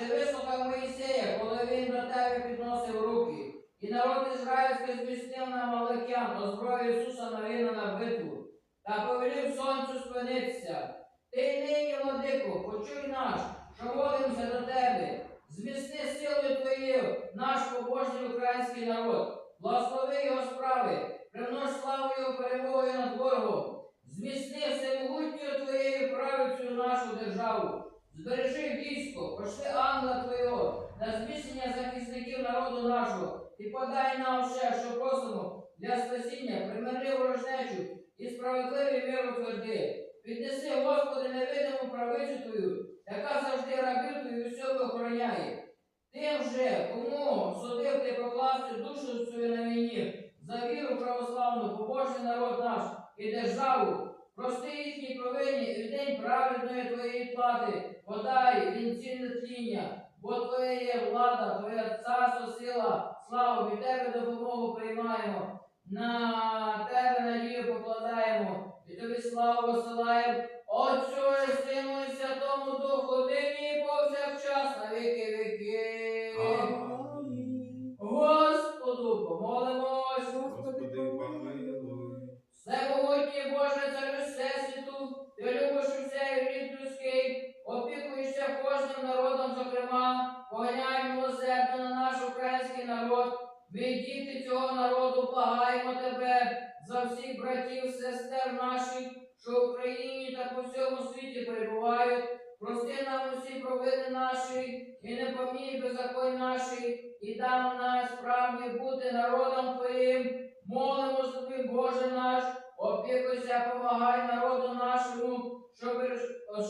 це висока Моїсея, коли він до тебе підносив руки, і народ ізраїльський зміцнив на Малакян, озброю Ісуса навіна на битву, та повелів сонцю спинитися. Ти нині, владико, почуй наш, що водимося до тебе, змісни силою твоєю наш побожній український народ, благослови його справи, примнож славою перемогою над ворогом, змісни всемогутньою твоєю правицю нашу державу, збережи військо. І подай нам все, що просимо для спасіння, примири ворожнечу і справедливий мир утверди. Піднеси, Господи, невидиму правицю Твою, яка завжди рабів Твою всього охороняє. Тим же, кому судив ти покласти душу свою на війні, за віру православну, побожний народ наш і державу, прости їхні провини і в день праведної твоєї плати, подай вінці нетління, бо Твоя є влада, Твоя царство, сила, слава, від Тебе допомогу приймаємо, на Тебе надію покладаємо, і Тобі славу посилаємо, Отцю і Сину і Святому Духу, нині і повсякчас на віки віки. Господу помолимось. Господи, помилуй. Всемогутній Боже царю Всесвіту, народ. Ми, діти цього народу, благаємо тебе за всіх братів, сестер наших, що в Україні та по всьому світі перебувають. Прости нам усі провини наші, і не помій беззаконь наші, і дам нам справді бути народом Твоїм. Молимо тобі, Боже наш, опікуйся, помагай народу нашому, щоб,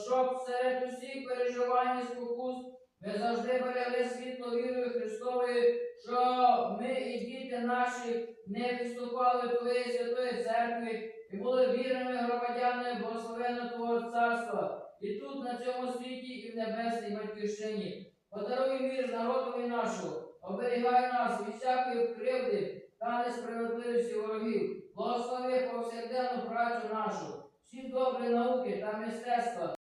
щоб серед усіх переживань і спокус ми завжди берегли світло вірою Христовою, щоб ми і діти наші не відступали Твоєї святої церкви і були вірними громадянами благословенного Твого царства, і тут, на цьому світі, і в небесній батьківщині. Подаруй мир народові нашого, оберігай нас від всякої кривди та несправедливості ворогів. Благослови повсякденну працю нашу, всі добрі науки та мистецтва,